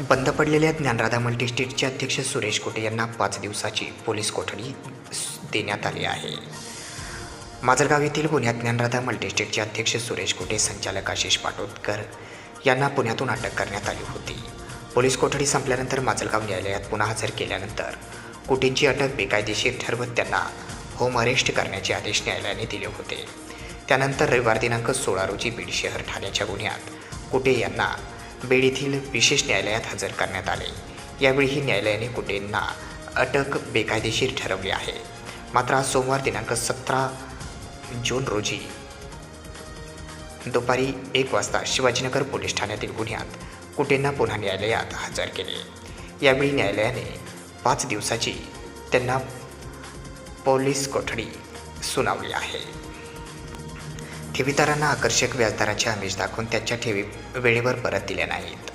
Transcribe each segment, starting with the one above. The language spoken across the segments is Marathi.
बंद पडलेल्या ज्ञानराधा मल्टीस्टेटचे अध्यक्ष सुरेश कोटे यांना पाच दिवसाची पोलीस कोठडी देण्यात आली आहे. माजलगाव येथील पुण्यात ज्ञानराधा मल्टीस्टेटचे अध्यक्ष सुरेश कोटे संचालक आशिष पाटोदकर यांना पुण्यातून अटक करण्यात आली होती. पोलीस कोठडी संपल्यानंतर माजलगाव न्यायालयात पुन्हा हजर केल्यानंतर कोटींची अटक बेकायदेशीर ठरवत त्यांना होम अरेस्ट करण्याचे आदेश न्यायालयाने दिले होते. त्यानंतर रविवार दिनांक सोळा रोजी बीड शहर ठाण्याच्या गुन्ह्यात कुटे यांना बीड येथील विशेष न्यायालयात हजर करण्यात आले. यावेळीही न्यायालयाने कुटेंना अटक बेकायदेशीर ठरवली आहे. मात्र आज सोमवार दिनांक सतरा जून रोजी दुपारी एक वाजता शिवाजीनगर पोलीस ठाण्यातील गुन्ह्यात कुटेंना पुन्हा न्यायालयात हजर केले. यावेळी न्यायालयाने पाच दिवसाची त्यांना पोलीस कोठडी सुनावली आहे. ठेवीदारांना आकर्षक व्याजदराची आमिष दाखवून त्यांच्या ठेवी वेळेवर परत दिल्या नाहीत.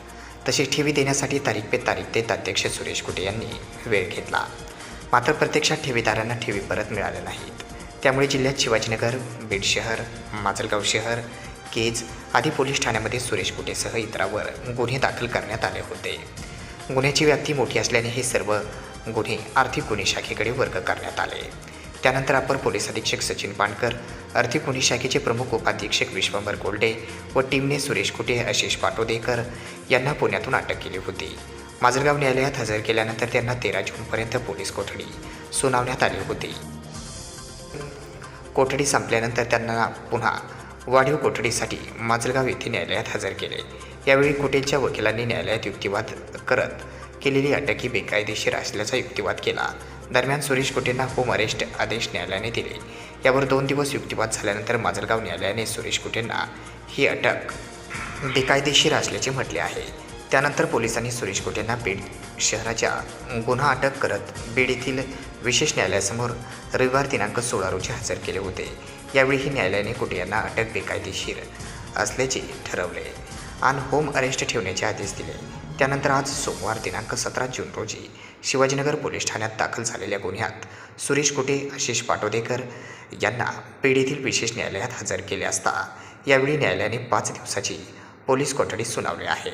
तसेच ठेवी देण्यासाठी तारीख पे तारीख देत अध्यक्ष सुरेश कुटे यांनी वेळ घेतला. मात्र प्रत्यक्षात ठेवीदारांना ठेवी परत मिळाल्या नाहीत. त्यामुळे जिल्ह्यात शिवाजीनगर बीड शहर माजलगाव शहर केज आदी पोलीस ठाण्यामध्ये सुरेश कुटेसह इतरांवर गुन्हे दाखल करण्यात आले होते. गुन्ह्याची व्याप्ती मोठी असल्याने हे सर्व गुन्हे आर्थिक गुन्हे शाखेकडे वर्ग करण्यात आले. त्यानंतर अपर पोलीस अधीक्षक सचिन पाणकर आर्थिक गुन्हे शाखेचे प्रमुख उपाधीक्षक विश्वंभर गोल्डे व टीमने सुरेश कुटे आशिष पाटोदेकर यांना पुण्यातून अटक केली होती. माजलगाव न्यायालयात हजर केल्यानंतर त्यांना तेरा जूनपर्यंत पोलीस कोठडी सुनावण्यात आली होती. कोठडी संपल्यानंतर त्यांना पुन्हा वाढीव कोठडीसाठी माजलगाव येथे न्यायालयात हजर केले. यावेळी कुटेलच्या वकिलांनी न्यायालयात युक्तिवाद करत केलेली अटक ही बेकायदेशीर असल्याचा युक्तिवाद केला. दरम्यान सुरेश कुटेंना होम अरेस्ट आदेश न्यायालयाने दिले. यावर दोन दिवस युक्तिवाद झाल्यानंतर माजलगाव न्यायालयाने सुरेश कुटेंना ही अटक बेकायदेशीर असल्याचे म्हटले आहे. त्यानंतर पोलिसांनी सुरेश कोटेंना बीड शहराच्या गुन्हा अटक करत बीड येथील विशेष न्यायालयासमोर रविवार दिनांक सोळा रोजी हजर केले होते. यावेळीही न्यायालयाने कुटे यांना अटक बेकायदेशीर असल्याचे ठरवले. आणि होम अरेस्ट ठेवण्याचे आदेश दिले. त्यानंतर आज सोमवार दिनांक सतरा जून रोजी शिवाजीनगर पोलीस ठाण्यात दाखल झालेल्या गुन्ह्यात सुरेश कुटे आशिष पाटोदेकर यांना बीड येथील विशेष न्यायालयात हजर केले असता यावेळी न्यायालयाने पाच दिवसाची पोलीस कोठडी सुनावली आहे.